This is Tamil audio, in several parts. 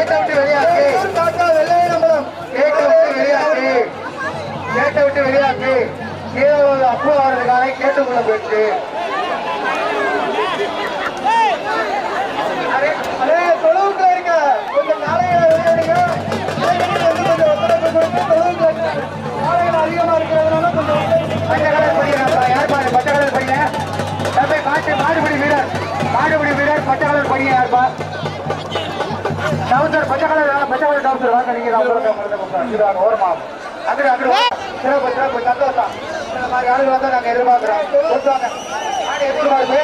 விட்டு வெளியாக்கு. கேட்ட வெள்ளை கேட்ட விட்டு வெளியாக்கு. கேட்டை விட்டு வெளியாக்கு. கீழே ஒரு அப்பு கேட்டுக்குள்ள போயிடுச்சு அதே தொழுவுக்குள்ள இருக்க கொஞ்சம் அதிகமா இருக்கிறதுனால கொஞ்சம் டவுசர் பச்சை கலர் பச்சை கலர் டவுசர் வாங்க நீங்க உங்களுக்கு ஓரமா அங்கிட்டு வா. சிறப்பு சிறப்பு சந்தோஷம். இந்த மாதிரி ஆளுங்க வந்தா நாங்க எதிர்பார்க்கிறோம். சொல்லுவாங்க மாடு எதிர்பார்ப்பு.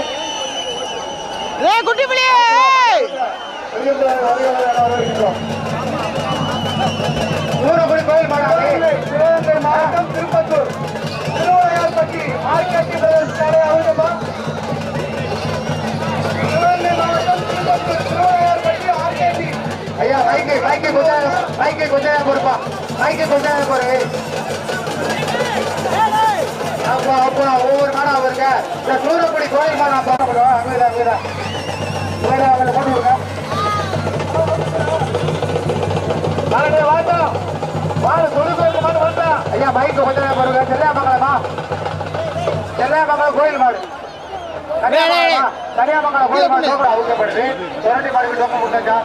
ஏய் குட்டி புலி ஊரக்குடி கொஞ்சம் மைக்கு கொஞ்சம் பொறுப்பா மைக்கு கொஞ்சம் பொறு அப்பா அப்பா ஒவ்வொரு மாடம் அவருங்க இந்த சூரக்குடி கோயில் மாடம் பார்க்கணும் அங்கே அங்கே வேற அவங்களை போட்டு விடுங்க வாங்க வாங்க வாங்க சொல்லுங்க மாடு வந்தா ஐயா மைக்கு கொஞ்சம் பாருங்க செல்லையா மங்களமா செல்லையா மங்களம் கோயில் மாடு தனியா மங்களம் கோயில் மாடு மாடு டோக்கன் முடிஞ்சா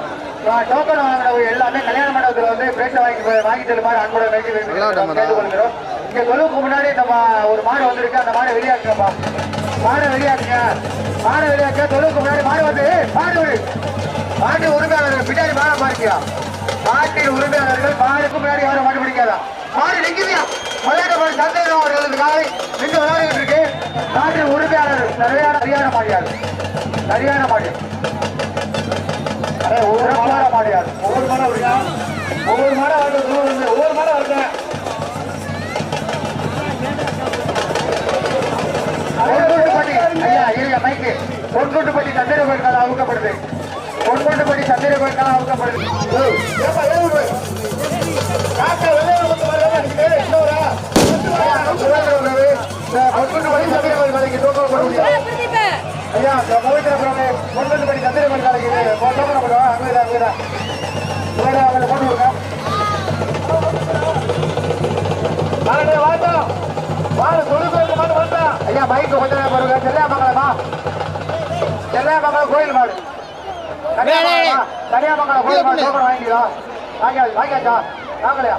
டோக்கன் வாங்கினவங்க எல்லாமே கல்யாண மண்டபத்தில் வந்து பிரேட்டை வாங்கி வாங்கி செல்லுமாறு அன்புடன் வைக்க கேட்டுக்கொள்கிறோம். இங்க தொழுவுக்கு முன்னாடி நம்ம ஒரு மாடு வந்திருக்கு. அந்த மாடை வெளியாக்குங்கப்பா மாடை வெளியாக்குங்க மாடை வெளியாக்க தொழுவுக்கு முன்னாடி மாடு வந்து மாடு மாட்டு உரிமையாளர்கள் பின்னாடி மாட பாருக்கியா மாட்டின் உரிமையாளர்கள் மாடுக்கு முன்னாடி யாரும் மாடு பிடிக்காதா? மாடு நிக்குதியா விளையாட்டு மாடு சந்தேகம் அவர்களுக்கு காலை நின்று விளையாடிட்டு இருக்கு. மாட்டின் உரிமையாளர் சரியான சரியான மாடியாது சரியான மாடு. ஒவ்வொரு ஒவ்வொரு மாடா வருங்க. ஒவ்வொரு மாடா வருது ஒவ்வொரு மாடா வருங்க. பொன்கொண்டுப்பட்டி சந்திர கோயில்கால அவுக்கப்படுது. பொன்கொண்டுப்பட்டி சந்திர கோயில்கால அவுக்கப்படுது. ஏய், ஐயா மைக்கு கொஞ்ச நேரம் பாருங்க செல்லையா மங்களமா செல்லையா மங்களம் கோயில் மாடு. தனியா மங்களம் கோயில் மாடு. வாங்கிக்கலாம் வாங்கியா வாங்கியாச்சா வாங்கலையா?